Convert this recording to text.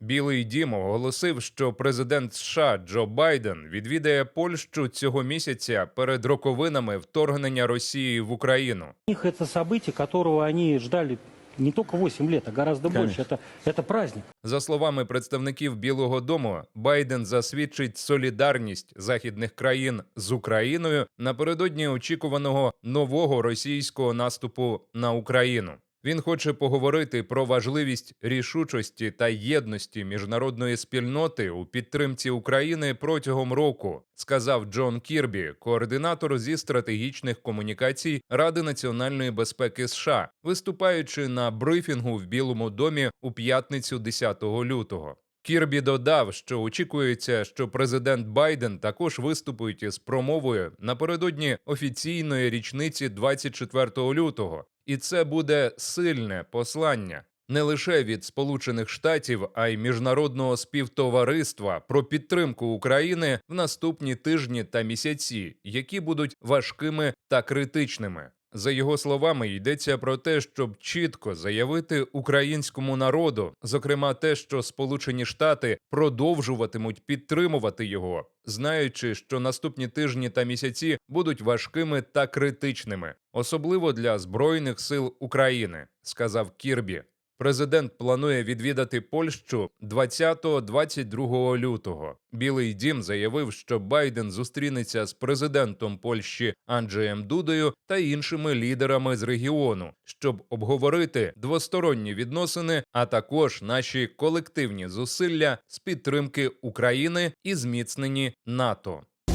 Білий дім оголосив, що президент США Джо Байден відвідає Польщу цього місяця перед роковинами вторгнення Росії в Україну. У них это событие, которого они ждали не только 8 лет, а гораздо больше. Это, это праздник. За словами представників Білого Дому, Байден засвідчить солідарність західних країн з Україною напередодні очікуваного нового російського наступу на Україну. Він хоче поговорити про важливість рішучості та єдності міжнародної спільноти у підтримці України протягом року, сказав Джон Кірбі, координатор зі стратегічних комунікацій Ради національної безпеки США, виступаючи на брифінгу в Білому домі у п'ятницю 10 лютого. Кірбі додав, що очікується, що президент Байден також виступить із промовою напередодні офіційної річниці 24 лютого, і це буде сильне послання не лише від Сполучених Штатів, а й міжнародного співтовариства про підтримку України в наступні тижні та місяці, які будуть важкими та критичними. За його словами, йдеться про те, щоб чітко заявити українському народу, зокрема те, що Сполучені Штати продовжуватимуть підтримувати його, знаючи, що наступні тижні та місяці будуть важкими та критичними, особливо для збройних сил України, сказав Кірбі. Президент планує відвідати Польщу 20-22 лютого. Білий дім заявив, що Байден зустрінеться з президентом Польщі Анджеєм Дудою та іншими лідерами з регіону, щоб обговорити двосторонні відносини, а також наші колективні зусилля з підтримки України і зміцнені НАТО.